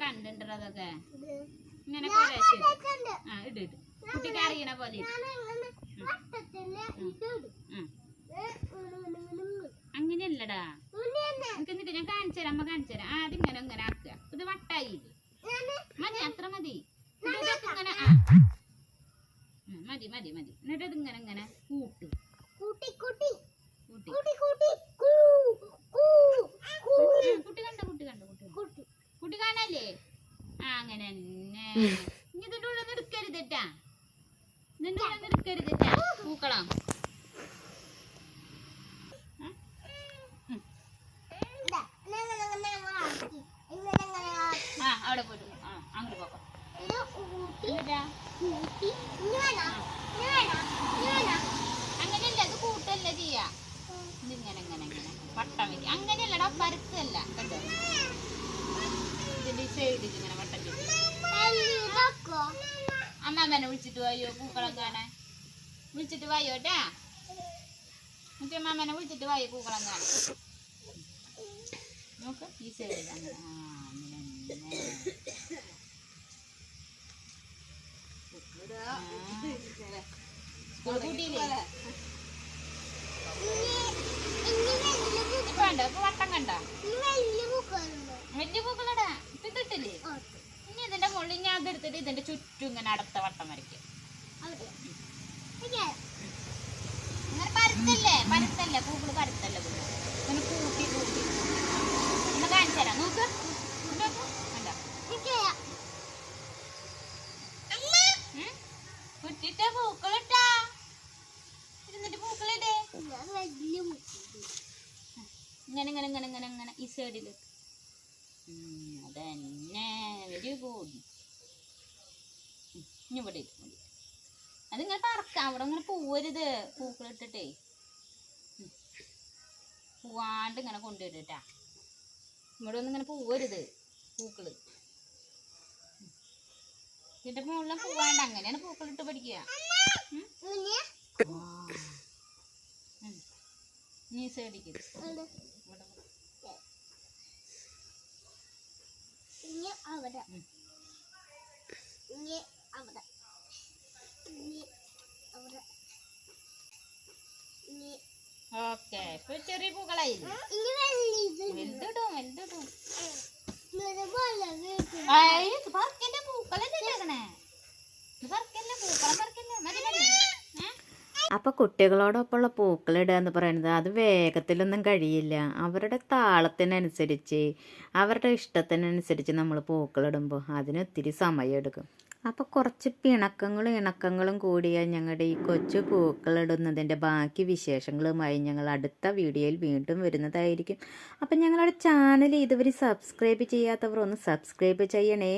കണ്ടിട്ടുണ്ട് അതൊക്കെ. ഇങ്ങനെ ആ ഇട് ഇട്. കുട്ടിക്ക് അറിയണ പോലെ. അങ്ങനെയല്ലടാ. എനിക്ക് എന്നിട്ട് ഞാൻ കാണിച്ചു തരാം അമ്മ കാണിച്ചു തരാം. ആദ്യം ഇങ്ങനെ ഇങ്ങനെ ആക്കുക. ഇത് വട്ടായി. മതി അത്ര മതി. ഇങ്ങനെ ആ. മതി മതി മതി. എന്നിട്ട് ഇത് ഇങ്ങനെ കൂട്ടി ആ, കുട്ടി കണ്ട കുട്ടി കണ്ട കുട്ടി കണ്ടോ? കുട്ടി കാണല്ലേ ആ അങ്ങനെ തന്നെ. ഇനി ഇതിന്റെ ഉള്ളിൽ നിന്ന് എടുക്കരുതട്ടാ ഇതിന്റെ ഉള്ളിൽ നിന്ന് എടുക്കരുതട്ടാ പൂക്കളം. അവിടെ പോയിട്ട് ആ അങ്ങോട്ട് പോക്കാം. എന്നിട്ടാ അങ്ങനെയല്ല അത് കൂട്ടല്ല ചെയ്യാ. ഇതിങ്ങനെ ഇങ്ങനെ ഇങ്ങനെ വട്ടം വെക്കുക അങ്ങനെയല്ലടാ പരത്തല്ല. കണ്ടോ? ഇതിന്റെ സൈഡിൽ ഇങ്ങനെ അമ്മാമ്മനെ വിളിച്ചിട്ട് വായോ പൂക്കളം കാണാൻ വിളിച്ചിട്ട് വായോട്ടാ എന്നിട്ട് അമ്മാമ്മനെ വിളിച്ചിട്ട് വായോ പൂക്കളം കാണാൻ നോക്ക് ഈ സൈഡിൽ അങ്ങനെ ആ അങ്ങനെ അങ്ങനെ. ആ. സ്കൂൾ കൂട്ടിയില്ലേ ഇപ്പൊ കണ്ടോ ഇപ്പൊ വട്ടം കണ്ടോ വലിയ പൂക്കളടാ ഇപ്പൊ ഇതിട്ടില്ലേ ഇനി ഇതിന്റെ മുകളിൽ ഞാൻ അതെടുത്തിട്ട് ഇതിന്റെ ചുറ്റും ഇങ്ങനെ അടുത്ത വട്ടം വരയ്ക്കും. അങ്ങനെ പരുത്തല്ലേ? പരുത്തല്ലേ? പൂക്കൾ പരുത്തല്ലേ പൂക്കൾ ഇങ്ങനെ കൂട്ടി കൂട്ടി. ഒന്ന് കാണിച്ചു തരാം. നോക്ക്? കുറ്റിട്ട പൂക്കളിട്ടാ ഇരുന്നിട്ട് പൂക്കളിടേ ഇങ്ങനെ ഇങ്ങനെ ഇങ്ങനെ ഇങ്ങനെ ഇങ്ങനെ ഈ സൈഡിൽ അതന്നെ. വെരി ഗുഡ് ഇനി ഇവിടെ ഇരിക്കും മതി അതിങ്ങനെ പറക്കാം അവിടെ ഇങ്ങനെ പോവരുത്. പൂക്കളിട്ടിട്ടേ. പോവാണ്ട് ഇങ്ങനെ കൊണ്ടുവരട്ടാ. ഇവിടെ ഒന്നും ഇങ്ങനെ പോവരുത് പൂക്കൾ. ഇതിന്റെ മുകളിൽ പോവാണ്ട്. അങ്ങനെയാണ് പൂക്കളിട്ട് പഠിക്കുക. നീ സൈഡിക്ക് ഇവിടെ അവിടെ. ഇനി അവിടെ ഇനി അവിടെ ഇനി ഓക്കെ ഇപ്പൊ ചെറിയ പൂക്കളായി വലുതിടും വലുതിടും. അപ്പോൾ കുട്ടികളോടൊപ്പമുള്ള പൂക്കളിടുക എന്ന് പറയുന്നത് അത് വേഗത്തിലൊന്നും കഴിയില്ല. അവരുടെ താളത്തിനനുസരിച്ച് അവരുടെ ഇഷ്ടത്തിനനുസരിച്ച് നമ്മൾ പൂക്കളിടുമ്പോൾ അതിന് ഒത്തിരി സമയമെടുക്കും. അപ്പോൾ കുറച്ച് പിണക്കങ്ങളും ഇണക്കങ്ങളും കൂടിയ ഞങ്ങളുടെ ഈ കൊച്ചു പൂക്കളിടുന്നതിന്റെ ബാക്കി വിശേഷങ്ങളുമായി ഞങ്ങൾ അടുത്ത വീഡിയോയിൽ വീണ്ടും വരുന്നതായിരിക്കും. അപ്പം ഞങ്ങളുടെ ചാനൽ ഇതുവരെ സബ്സ്ക്രൈബ് ചെയ്യാത്തവർ ഒന്ന് സബ്സ്ക്രൈബ് ചെയ്യണേ.